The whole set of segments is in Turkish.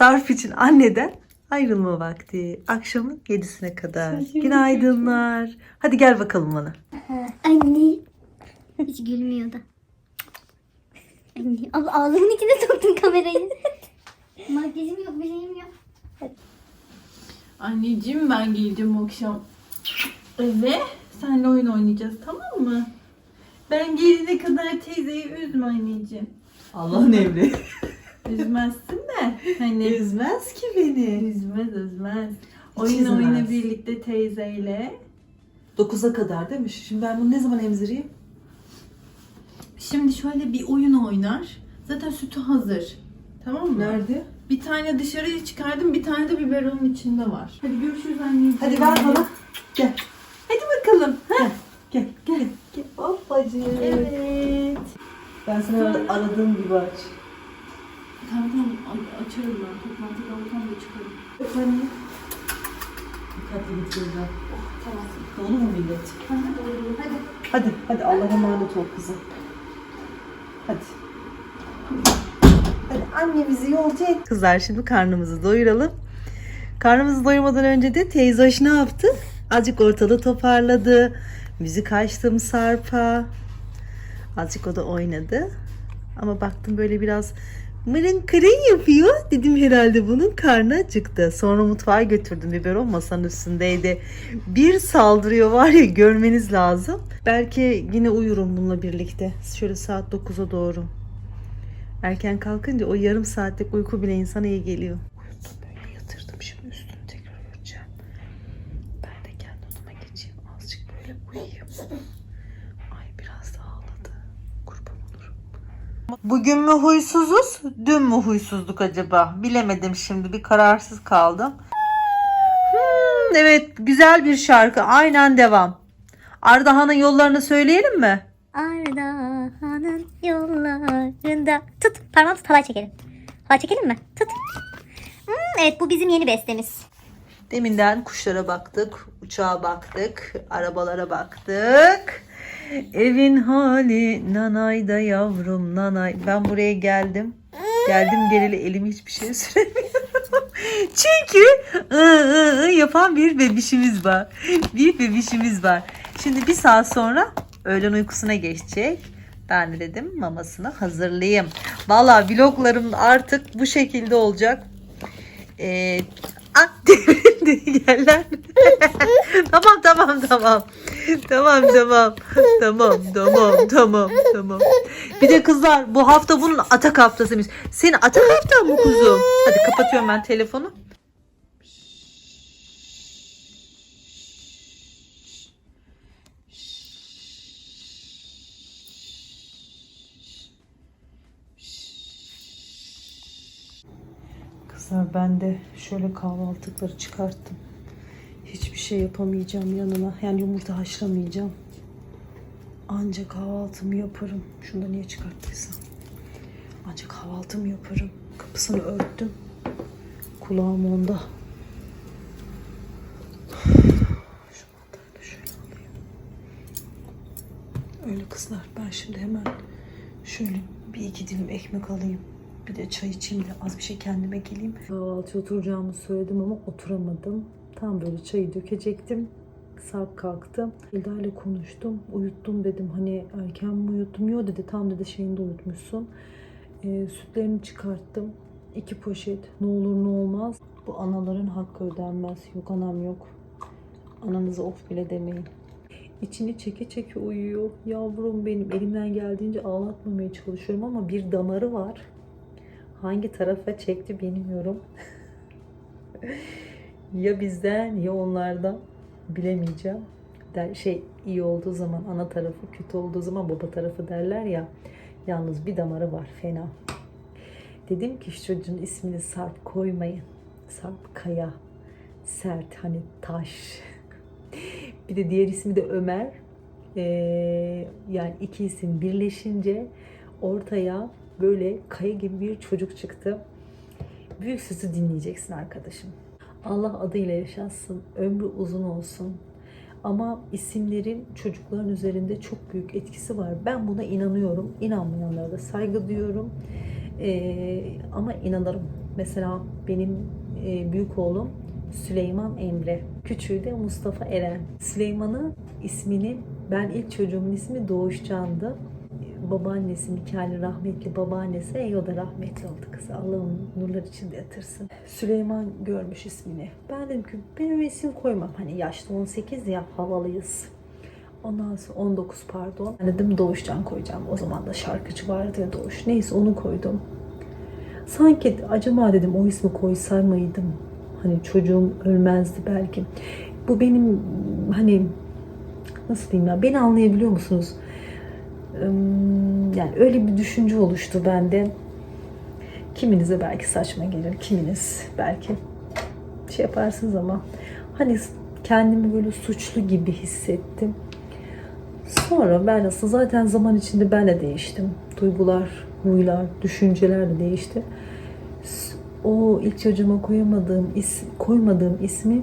Sarp için anneden ayrılma vakti. Akşamın yedisine kadar. Günaydınlar. Hadi gel bakalım bana. Anne. Hiç gülmüyordu. Anne. Abla ağzımın içine soktun kamerayı. Makyajım yok bir şeyim yok. Anneciğim ben geleceğim akşam eve. Senle oyun oynayacağız tamam mı? Ben gelene kadar teyzeyi üzme anneciğim. Allah'ın emri. Üzmezsin de. Hani Üzmez ki beni. üzmez üzmez. Oyun üzmez. oyna birlikte teyzeyle. 9'a kadar değil mi? Şimdi ben bunu ne zaman emzireyim? Şimdi şöyle bir oyun oynar. Zaten sütü hazır. Tamam mı? Nerede? Bir tane dışarıya çıkardım, bir tane de biberonun içinde var. Hadi görüşürüz anneciğim. Hadi ver bana. Gel. Hadi bakalım. Ha? Gel. Gel. Gel. Hoppacık. Evet. Ben sana aradığım gibi aç. Tamam tamam açarım ben. Toplantıda olsam da çıkarım. Efendim? Dikkatli git buradan. Tamam. Dolu mu millet? Hadi. Hadi, hadi Allah'a emanet ol kızım. Hadi. Hadi annemizi yolcu et. Kızlar şimdi karnımızı doyuralım. Karnımızı doyurmadan önce de teyze hoş ne yaptı? Azıcık ortalığı toparladı. Müzik açtım Sarp'a. Azıcık o da oynadı. Ama baktım böyle biraz mırın kırın yapıyor. Dedim herhalde bunun karnı acıktı. Sonra mutfağa götürdüm. Biberon masanın üstündeydi. Bir saldırıyor var ya görmeniz lazım. Belki yine uyurum bununla birlikte. Şöyle saat 9'a doğru. Erken kalkınca o yarım saatlik uyku bile insana iyi geliyor. Uyuttum böyle yatırdım. Şimdi üstünü tekrar öreceğim. Ben de kendi odama geçeyim. Azıcık böyle uyuyayım. Ay biraz da ağladı. Kurban olurum. Bugün mü huysuzuz, dün mü huysuzduk acaba? Bilemedim şimdi. Bir kararsız kaldım. Hmm, evet, güzel bir şarkı. Aynen devam. Ardahan'ın yollarını söyleyelim mi? Ardahan'ın yollarında. Tut parmağını tut halay çekelim. Halay çekelim mi? Tut. Hmm, evet bu bizim yeni bestemiz. Deminden kuşlara baktık, uçağa baktık, arabalara baktık. Evin hali nanayda yavrum nanay. Ben buraya geldim. Geldim geleli elimi hiçbir şeye süremiyorum. Çünkü ı, ı, ı yapan bir bebişimiz var. Bir bebişimiz var. Şimdi bir saat sonra öğlen uykusuna geçecek. Ben de dedim mamasını hazırlayayım. Valla vloglarım artık bu şekilde olacak. Ee, devrildi yerler. tamam tamam tamam. Tamam tamam. Tamam tamam tamam tamam. Bir de kızlar bu hafta bunun atak haftasıymış. Senin atak haftan mı kuzum? Hadi kapatıyorum ben telefonu. Kızlar ben de şöyle kahvaltılıkları çıkarttım. Hiçbir şey yapamayacağım yanına. Yani yumurta haşlamayacağım. Ancak kahvaltımı yaparım. Şunu da niye çıkarttıysam. Ancak kahvaltımı yaparım. Kapısını örttüm. Kulağım onda. Şu mantarı da şöyle alayım. Öyle kızlar ben şimdi hemen şöyle bir iki dilim ekmek alayım. Bir de çay içeyim de az bir şey kendime geleyim. Kahvaltıya oturacağımı söyledim ama oturamadım. Tam böyle çayı dökecektim. Sarp kalktı. Eda ile konuştum. Uyuttum dedim. Hani erken mi uyuttum? Yok dedi. Tam dedi şeyinde uyutmuşsun. Ee, sütlerini çıkarttım. İki poşet. Ne olur ne olmaz. Bu anaların hakkı ödenmez. Yok anam yok. Ananıza of bile demeyin. İçini çeke çeke uyuyor. Yavrum benim elimden geldiğince ağlatmamaya çalışıyorum ama bir damarı var. Hangi tarafa çekti bilmiyorum. ya bizden ya onlardan bilemeyeceğim. Der, şey iyi olduğu zaman ana tarafı, kötü olduğu zaman baba tarafı derler ya. Yalnız bir damarı var fena. Dedim ki şu çocuğun ismini Sarp koymayın. Sarp Kaya. Sert hani taş. bir de diğer ismi de Ömer. Ee, yani iki isim birleşince ortaya böyle kaya gibi bir çocuk çıktı. Büyük sözü dinleyeceksin arkadaşım. Allah adıyla yaşatsın, ömrü uzun olsun. Ama isimlerin çocukların üzerinde çok büyük etkisi var. Ben buna inanıyorum. İnanmayanlara da saygı duyuyorum. Ee, ama inanırım. Mesela benim e, büyük oğlum Süleyman Emre. Küçüğü de Mustafa Eren. Süleyman'ın ismini ben ilk çocuğumun ismi Doğuşcan'dı. Babaannesi Mikail'in rahmetli babaannesi e, o da rahmetli oldu kız. Allah'ın nurlar içinde yatırsın. Süleyman görmüş ismini. Ben dedim ki benim isim koymam. Hani yaşlı 18 ya havalıyız. Ondan sonra 19 pardon. Ben dedim Doğuşcan koyacağım. O zaman da şarkıcı vardı ya Doğuş. Neyse onu koydum. Sanki acaba dedim o ismi koysar mıydım? Hani çocuğum ölmezdi belki. Bu benim hani nasıl diyeyim ya beni anlayabiliyor musunuz? Yani öyle bir düşünce oluştu bende. Kiminize belki saçma gelir, kiminiz belki şey yaparsınız ama hani kendimi böyle suçlu gibi hissettim. Sonra ben nasıl zaten zaman içinde ben de değiştim. Duygular, huylar, düşünceler de değişti. O ilk çocuğuma koyamadığım is, koymadığım ismi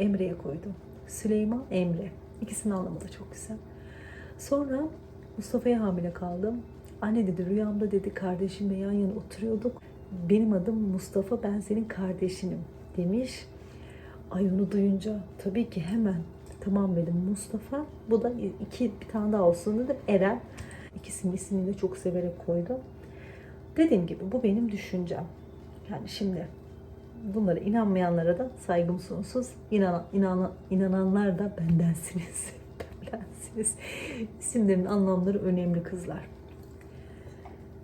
Emre'ye koydum. Süleyman Emre. İkisinin anlamı da çok güzel. Sonra Mustafa'ya hamile kaldım. Anne dedi rüyamda dedi kardeşimle yan yana oturuyorduk. Benim adım Mustafa ben senin kardeşinim demiş. Ay onu duyunca tabii ki hemen tamam dedim Mustafa. Bu da iki bir tane daha olsun dedim Eren. İkisinin ismini de çok severek koydum. Dediğim gibi bu benim düşüncem. Yani şimdi bunlara inanmayanlara da saygım sonsuz. İnan, inan, inananlar da bendensiniz. bendensiniz. İsimlerin anlamları önemli kızlar.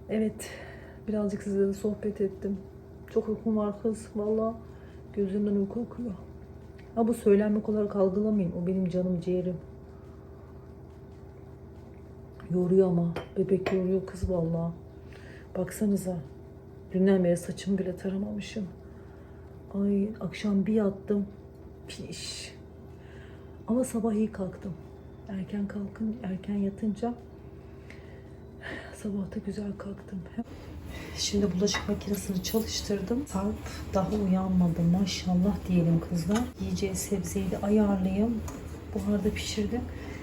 Evet, birazcık size de sohbet ettim. Çok uykum var kız. Valla gözümden uyku akıyor. Ha bu söylenmek olarak algılamayın. O benim canım ciğerim. Yoruyor ama. Bebek yoruyor kız valla. Baksanıza. Dünden beri saçımı bile taramamışım. Ay akşam bir yattım. Piş. Ama sabah iyi kalktım. Erken kalkın, erken yatınca sabah da güzel kalktım. Şimdi bulaşık makinesini çalıştırdım. Sarp daha uyanmadı maşallah diyelim kızlar. Yiyeceği sebzeyi de ayarlayayım. Buharda pişirdim.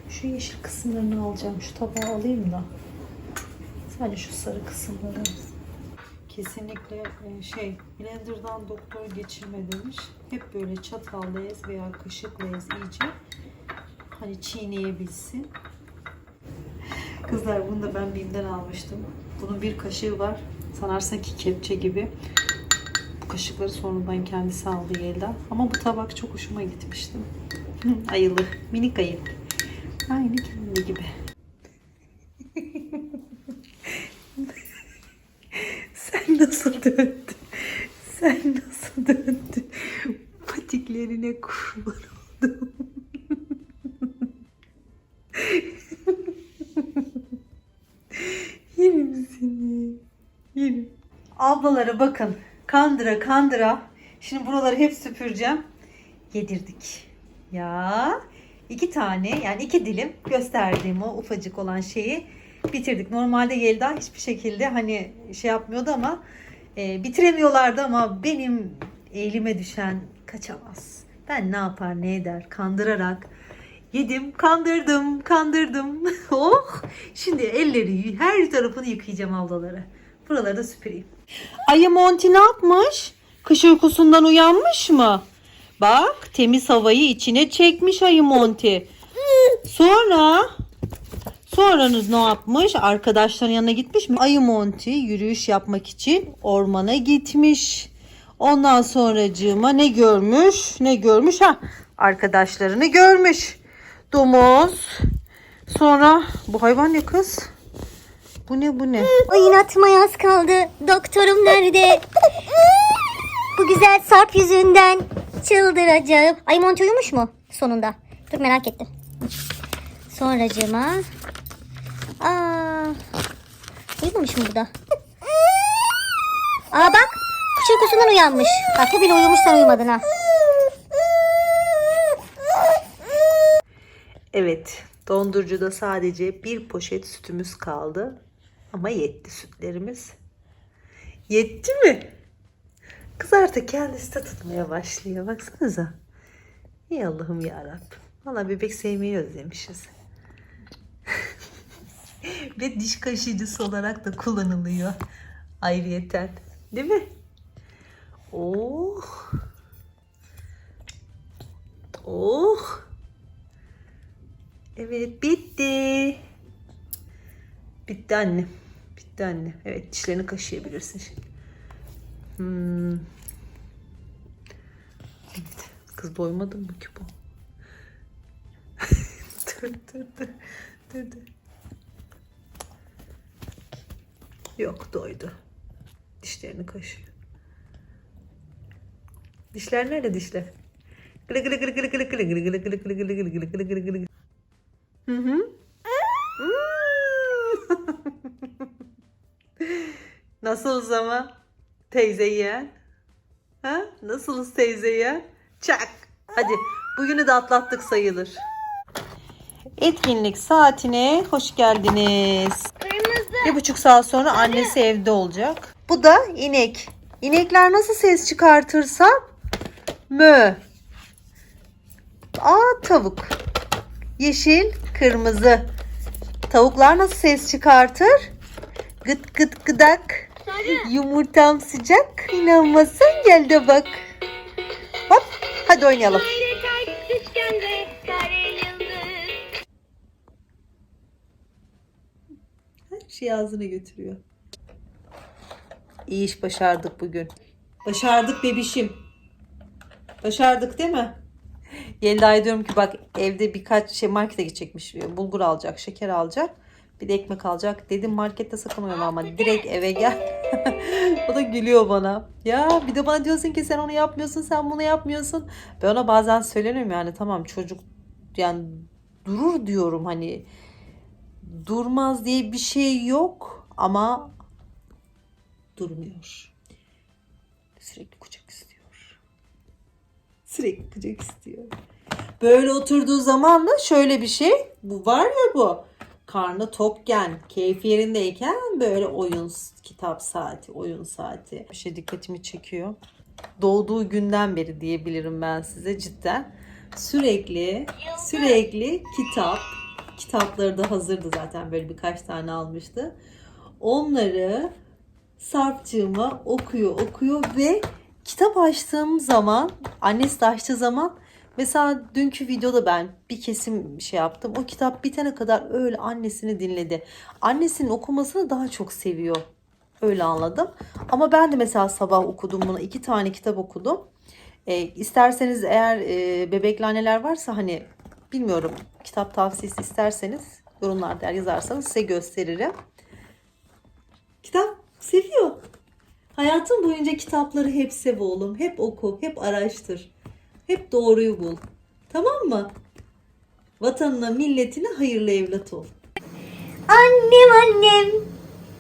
Şu yeşil kısımlarını alacağım. Şu tabağı alayım da. Sadece şu sarı kısımları. Kesinlikle e, şey blenderdan doktor geçirme demiş. Hep böyle çatalla veya kaşıkla iyice. Hani çiğneyebilsin. Kızlar bunu da ben BİM'den almıştım. Bunun bir kaşığı var. Sanarsan ki kepçe gibi. Bu kaşıkları sonradan kendisi aldı Yelda. Ama bu tabak çok hoşuma gitmişti. Ayılı. Minik ayı. Aynı kendi gibi. Sen nasıl döndün? Sen nasıl döndün? Patiklerine kurban Ablalara bakın. Kandıra kandıra. Şimdi buraları hep süpüreceğim. Yedirdik. Ya iki tane yani iki dilim gösterdiğim o ufacık olan şeyi bitirdik. Normalde Yelda hiçbir şekilde hani şey yapmıyordu ama e, bitiremiyorlardı ama benim elime düşen kaçamaz. Ben ne yapar ne eder kandırarak yedim kandırdım kandırdım. oh şimdi elleri her tarafını yıkayacağım ablaları. Buraları da süpüreyim. Ayı Monty ne yapmış? Kış uykusundan uyanmış mı? Bak temiz havayı içine çekmiş ayı Monty. Sonra Sonranız ne yapmış? Arkadaşların yanına gitmiş mi? Ayı Monty yürüyüş yapmak için ormana gitmiş. Ondan sonracığıma ne görmüş? Ne görmüş? Ha, arkadaşlarını görmüş. Domuz. Sonra bu hayvan ne kız? Bu ne bu ne? Oyun atmaya az kaldı. Doktorum nerede? Bu güzel sarp yüzünden çıldıracağım. Ay Monty uyumuş mu sonunda? Dur merak ettim. Sonracığıma. Aa, uyumamış mı bu da? Aa bak kuş uykusundan uyanmış. Bak bu bile uyumuş sen uyumadın ha. Evet, dondurucuda sadece bir poşet sütümüz kaldı. Ama yetti sütlerimiz. Yetti mi? Kız artık kendisi de tutmaya başlıyor. Baksanıza. Ey Allah'ım yarabbim. Valla bebek sevmeyi özlemişiz. Ve diş kaşıyıcısı olarak da kullanılıyor. Ayrıyeten. Değil mi? Oh. Oh. Evet bitti. Bitti anne. Bitti anne. Evet dişlerini kaşıyabilirsin şimdi. Hmm. Evet. Kız doymadı mı bu? dur dur dur. Dur dur. Yok doydu. Dişlerini kaşıyor. Dişler nerede dişler? Gılı gılı gılı gılı gılı gılı gılı gılı gılı gılı gılı gılı gılı gılı gılı. Hı hı. Nasılız ama teyze yeğen? Ha? Nasılız teyze yeğen? Çak. Hadi bugünü de atlattık sayılır. Etkinlik saatine hoş geldiniz. Kırmızı. Bir buçuk saat sonra annesi evde olacak. Bu da inek. İnekler nasıl ses çıkartırsa mö. Aa tavuk. Yeşil, kırmızı. Tavuklar nasıl ses çıkartır? Gıt gıt gıdak. Yumurtam sıcak. İnanmazsan gel de bak. Hop hadi oynayalım. Her şeyi ağzına götürüyor. İyi iş başardık bugün. Başardık bebişim. Başardık değil mi? Yelda'ya diyorum ki bak evde birkaç şey markete gidecekmiş. Bulgur alacak, şeker alacak. Bir de ekmek alacak. Dedim markette sakın oynama ama direkt eve gel. o da gülüyor bana. Ya bir de bana diyorsun ki sen onu yapmıyorsun, sen bunu yapmıyorsun. Ben ona bazen söyleniyorum yani tamam çocuk yani durur diyorum hani durmaz diye bir şey yok ama durmuyor. Sürekli kucak istiyor. Sürekli kucak istiyor. Böyle oturduğu zaman da şöyle bir şey. Bu var ya bu. Karnı tokken, keyfi yerindeyken böyle oyun, kitap saati, oyun saati. Bir şey dikkatimi çekiyor. Doğduğu günden beri diyebilirim ben size cidden. Sürekli, sürekli kitap, kitapları da hazırdı zaten böyle birkaç tane almıştı. Onları Sarpcığıma okuyor okuyor ve kitap açtığım zaman annesi de açtığı zaman mesela dünkü videoda ben bir kesim şey yaptım. O kitap bitene kadar öyle annesini dinledi. Annesinin okumasını daha çok seviyor. Öyle anladım. Ama ben de mesela sabah okudum bunu. iki tane kitap okudum. E, isterseniz eğer e, bebekli anneler varsa hani bilmiyorum kitap tavsiyesi isterseniz yorumlarda yazarsanız size gösteririm. Kitap seviyor. Hayatın boyunca kitapları hep sev oğlum. Hep oku, hep araştır. Hep doğruyu bul. Tamam mı? Vatanına, milletine hayırlı evlat ol. Annem annem.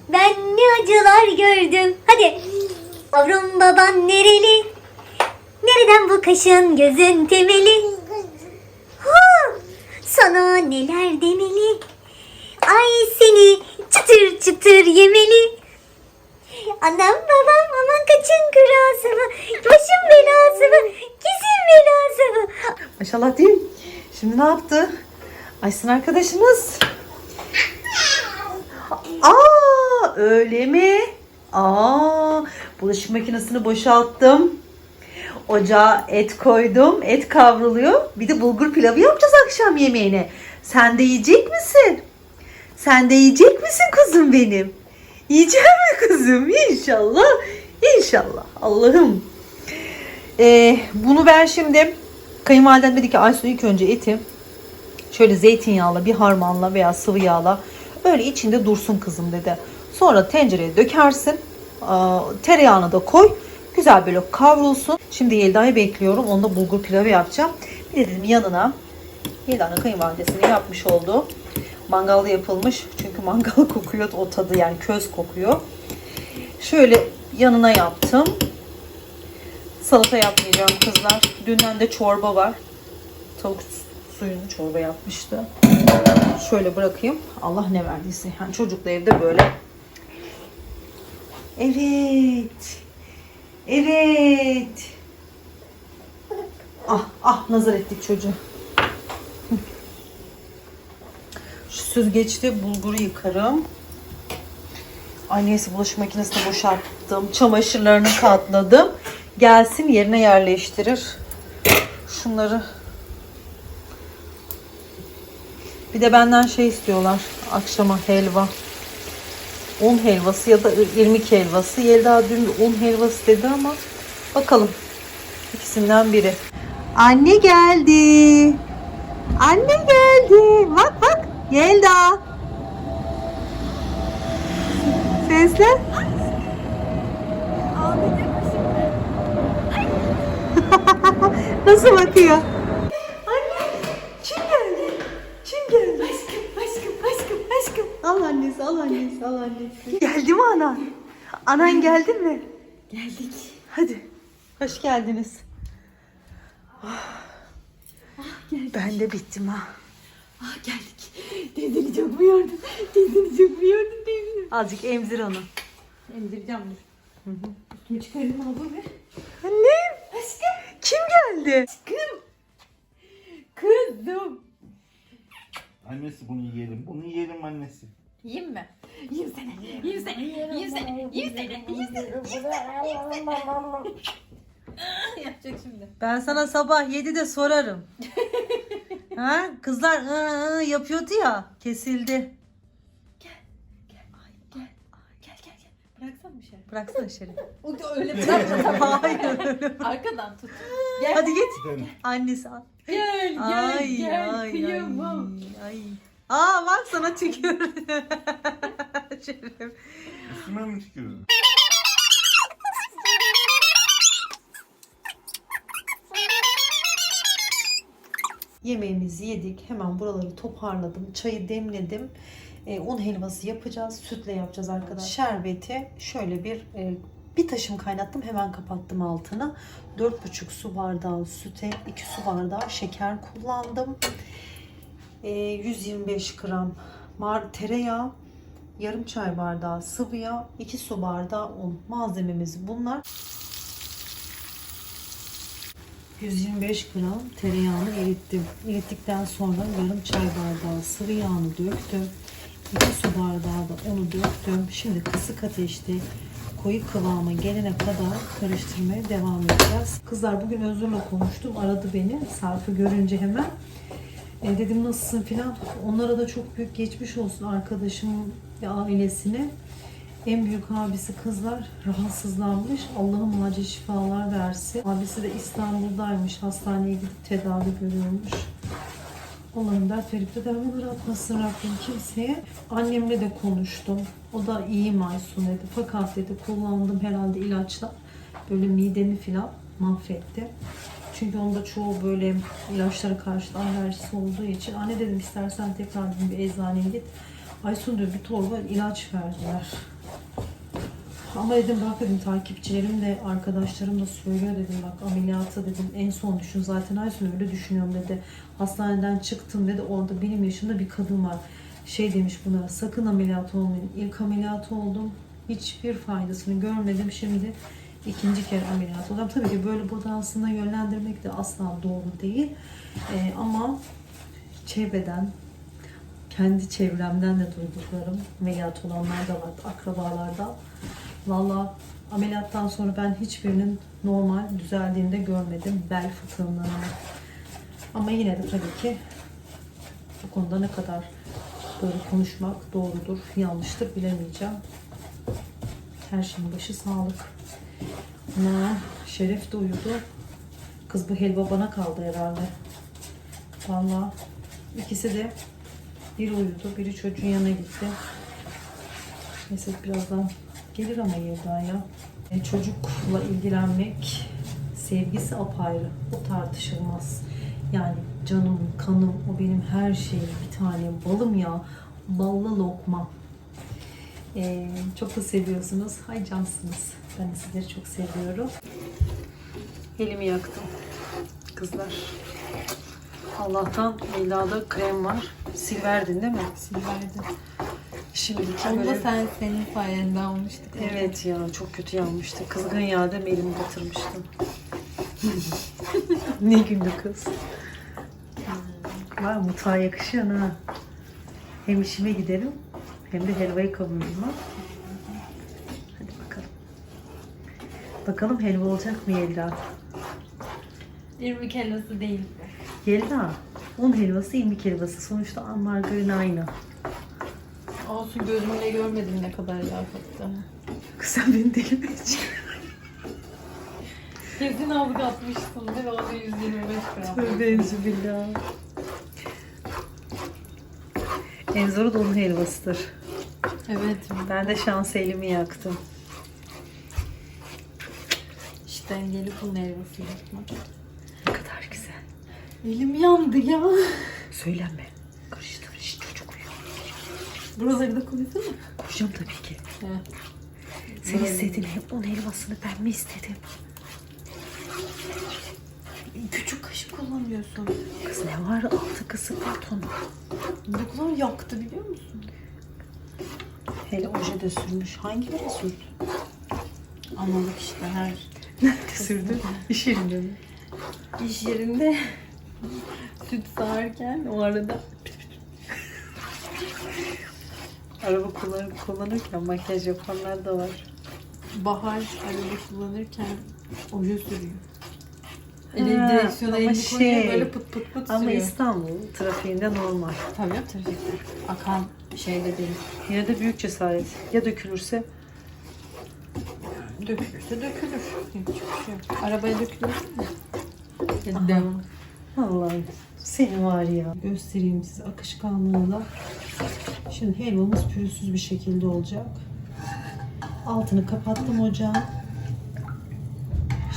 Ben ne acılar gördüm. Hadi. Yavrum baban nereli? Nereden bu kaşın gözün temeli? Hu, sana neler demeli? Ay seni çıtır çıtır yemeli. Anam babam aman kaçın kurası mı? Başım belası mı? Kesin belası mı? Maşallah değil mi? Şimdi ne yaptı? Aysun arkadaşımız. Aa öyle mi? Aa bulaşık makinesini boşalttım. Ocağa et koydum. Et kavruluyor. Bir de bulgur pilavı yapacağız akşam yemeğine. Sen de yiyecek misin? Sen de yiyecek misin kuzum benim? Yiyecek mi kuzum? İnşallah. İnşallah. Allah'ım. Ee, bunu ben şimdi kayınvalidem dedi ki Aysun ilk önce eti şöyle zeytinyağla bir harmanla veya sıvı yağla öyle içinde dursun kızım dedi. Sonra tencereye dökersin. Tereyağını da koy. Güzel böyle kavrulsun. Şimdi Yelda'yı bekliyorum. Onda bulgur pilavı yapacağım. Bir de dedim yanına Yelda'nın kayınvalidesinin yapmış olduğu mangalda yapılmış. Çünkü mangal kokuyor o tadı yani köz kokuyor. Şöyle yanına yaptım. Salata yapmayacağım kızlar. Dünden de çorba var. Tavuk suyunu çorba yapmıştı. Şöyle bırakayım. Allah ne verdiyse. Yani çocuk da evde böyle. Evet. Evet. Ah ah nazar ettik çocuğu. Hı. Şu süzgeçte bulguru yıkarım. Ay neyse bulaşık makinesine boşalttım. Çamaşırlarını katladım. gelsin yerine yerleştirir. Şunları bir de benden şey istiyorlar akşama helva. Un helvası ya da irmik helvası. Yelda dün un helvası dedi ama bakalım. İkisinden biri. Anne geldi. Anne geldi. Bak bak. Yelda. Sesler. Nasıl bakıyor? Anne. Kim geldi? Kim geldi? Aşkım, aşkım, aşkım, aşkım. Al annesi, al annesi, al annesi. Geldi mi anan? Anan geldi mi? Geldik. Hadi. Hoş geldiniz. Ben de bittim ha. Ah geldik. Teyzeni çok mu yordun? Teyzeni çok mu yordun teyzeni? Azıcık emzir onu. Emdireceğim dur. Üstümü çıkarayım abla be. Annem. Aşkım. Kim geldi? Aşkım. Kızım. Annesi bunu yiyelim. Bunu yiyelim annesi. Yiyeyim mi? Yiyeyim seni. Yiyeyim seni. Yiyeyim seni. Yiyeyim seni. Yiyeyim seni. Yapacak şimdi. Ben sana sabah 7'de sorarım. ha? Kızlar ı, ı, yapıyordu ya. Kesildi. Gel gel gel. Bıraksan bir şey. Bıraksana Şerif. O da öyle bırakma. Hayır. Arkadan tut. Gel. Hadi git. Gidelim. Annesi al. Gel gel Ay gel. ay Kıyamam. ay ay. Aa bak sana tükürdü. Şerif. Üstüme mi tükürdün? Yemeğimizi yedik. Hemen buraları toparladım. Çayı demledim. E, un helvası yapacağız. Sütle yapacağız arkadaşlar. Şerbeti şöyle bir e, bir taşım kaynattım. Hemen kapattım altını. 4,5 su bardağı süte 2 su bardağı şeker kullandım. E, 125 gram mar tereyağı yarım çay bardağı sıvı yağ 2 su bardağı un. Malzememiz bunlar. 125 gram tereyağını erittim. Erittikten sonra yarım çay bardağı sıvı yağını döktüm. 2 su bardağı da onu döktüm. Şimdi kısık ateşte koyu kıvama gelene kadar karıştırmaya devam edeceğiz. Kızlar bugün Özgür'le konuştum. Aradı beni. Sarp'ı görünce hemen. E, dedim nasılsın filan. Onlara da çok büyük geçmiş olsun arkadaşım ve ailesine. En büyük abisi kızlar rahatsızlanmış. Allah'ım acil şifalar versin. Abisi de İstanbul'daymış. Hastaneye gidip tedavi görüyormuş. Allah'ım dert verip de dermanları atmasın Rabbim kimseye. Annemle de konuştum. O da iyi Maysun dedi. Fakat dedi kullandığım herhalde ilaçlar böyle midemi falan mahvetti. Çünkü onda çoğu böyle ilaçlara karşı alerjisi olduğu için. Anne dedim istersen tekrar bir eczaneye git. Aysun diyor bir torba ilaç verdiler. Ama dedim bak dedim takipçilerim de arkadaşlarım da söylüyor dedim bak ameliyatı dedim en son düşün zaten Aysun öyle düşünüyorum dedi. Hastaneden çıktım dedi orada benim yaşımda bir kadın var. Şey demiş buna sakın ameliyat olmayın. İlk ameliyat oldum. Hiçbir faydasını görmedim. Şimdi ikinci kere ameliyat oldum. Tabii ki böyle burada yönlendirmek de asla doğru değil. Ee, ama çevreden kendi çevremden de duyduklarım ameliyat olanlar da var akrabalarda. Valla ameliyattan sonra ben hiçbirinin normal düzeldiğini de görmedim bel fıtığından. Ama yine de tabii ki bu konuda ne kadar böyle konuşmak doğrudur, yanlıştır bilemeyeceğim. Her şeyin başı sağlık. Ana, Şeref de uyudu. Kız bu helva bana kaldı herhalde. Valla ikisi de biri uyudu, biri çocuğun yanına gitti. Neyse birazdan gelir ama Yelda'ya. E, çocukla ilgilenmek sevgisi apayrı. O tartışılmaz. Yani canım, kanım, o benim her şeyim. Bir tane balım ya. Ballı lokma. E, çok da seviyorsunuz. Hay cansınız. Ben sizleri çok seviyorum. Elimi yaktım. Kızlar. Allah'tan Leyla'da krem var. Sil verdin değil mi? Sil verdin. Şimdiki Onu da görev- sen senin sayende almıştık. Evet ya çok kötü yanmıştı. Kızgın yağda elimi batırmıştım. ne güldü kız. Var mutfağa yakışıyor ha. Hem işime giderim hem de helvayı kavururum ha. Hadi bakalım. Bakalım helva olacak mı Yelda? İrmik helvası değil. Yelda, un helvası, irmik helvası. Sonuçta margarin aynı. Olsun gözümle görmedim ne kadar yakıttı. Kız sen beni deli mi? Kesin aldık atmışsın değil mi? Onu 125 gram. Tövbe enzübillah. En zoru da un helvasıdır. Evet. Ben de şans elimi yaktım. İşte gelip bunun helvası yapmak. Ne kadar güzel. Elim yandı ya. Söylenme. Karıştır işte çocuk uyuyor. Buraları da koysana. Koşacağım tabii ki. He. Sen istedin hep un helvasını ben mi istedim? Küçük kaşık kullanıyorsun. Kız ne var altı kısık patron. Ne kadar yaktı biliyor musun? Hele oje de sürmüş. Hangi biri sürdü? Analık işte her Nerede sürdü? İş yerinde mi? iş yerinde süt sağarken o arada Araba kullan kullanırken makyaj yapanlar da var. Bahar araba kullanırken oje sürüyor. Eli Ha, direksiyona ama elini koyuyor şey, böyle pıt pıt pıt Ama sürüyor. İstanbul trafiğinde normal. Tabii ya trafikte. Akan şeyde değil. Yine de büyük cesaret. Ya dökülürse? Dökülürse dökülür. Hiçbir şey yok. Arabaya dökülür mü? Aha. Allah'ım seni var ya. Göstereyim size akışkanlığıyla. Şimdi helvamız pürüzsüz bir şekilde olacak. Altını kapattım ocağın.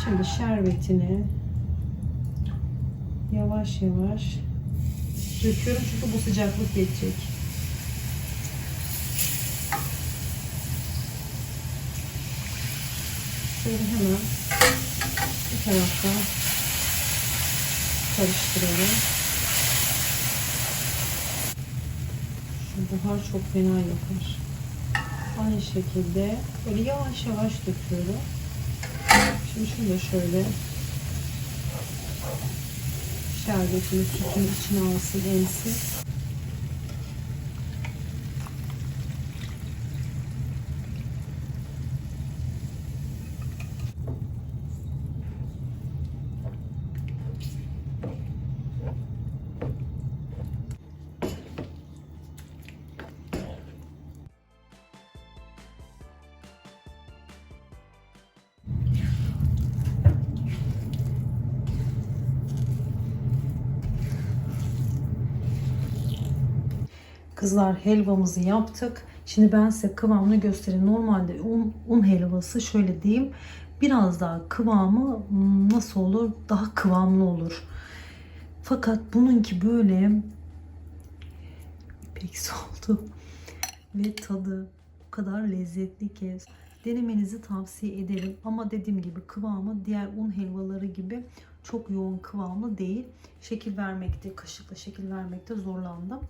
Şimdi şerbetini yavaş yavaş döküyorum çünkü bu sıcaklık geçecek. Şöyle hemen bir taraftan karıştıralım. Buhar çok fena yakar. Aynı şekilde böyle yavaş yavaş döküyorum. Şimdi şunu da şöyle şerbetini sütün içine alsın emsin. Kızlar helvamızı yaptık. Şimdi ben size kıvamını göstereyim. Normalde un, un helvası şöyle diyeyim. Biraz daha kıvamı nasıl olur? Daha kıvamlı olur. Fakat bununki böyle ipeksi oldu. Ve tadı o kadar lezzetli ki denemenizi tavsiye ederim. Ama dediğim gibi kıvamı diğer un helvaları gibi çok yoğun kıvamlı değil. Şekil vermekte, kaşıkla şekil vermekte zorlandım.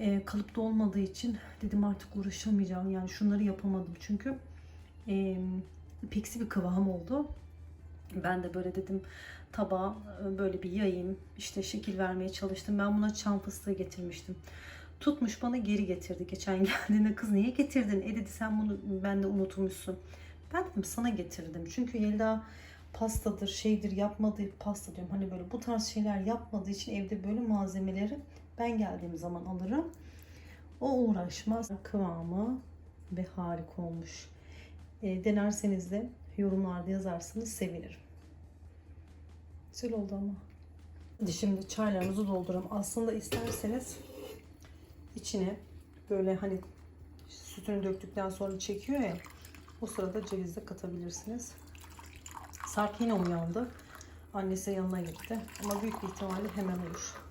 E, kalıpta olmadığı için dedim artık uğraşamayacağım. Yani şunları yapamadım çünkü e, ipeksi bir kıvam oldu. Ben de böyle dedim tabağa e, böyle bir yayayım. işte şekil vermeye çalıştım. Ben buna çam fıstığı getirmiştim. Tutmuş bana geri getirdi. Geçen geldiğinde kız niye getirdin? E dedi sen bunu bende unutmuşsun. Ben dedim sana getirdim. Çünkü Yelda pastadır, şeydir yapmadığı pasta diyorum. Hani böyle bu tarz şeyler yapmadığı için evde böyle malzemeleri ben geldiğim zaman alırım. O uğraşmaz. Kıvamı ve harika olmuş. E, denerseniz de yorumlarda yazarsanız sevinirim. Güzel oldu ama. Hadi şimdi çaylarımızı dolduralım. Aslında isterseniz içine böyle hani sütünü döktükten sonra çekiyor ya o sırada ceviz de katabilirsiniz. Sarp yine uyandı. Annesi yanına gitti. Ama büyük bir ihtimalle hemen olur.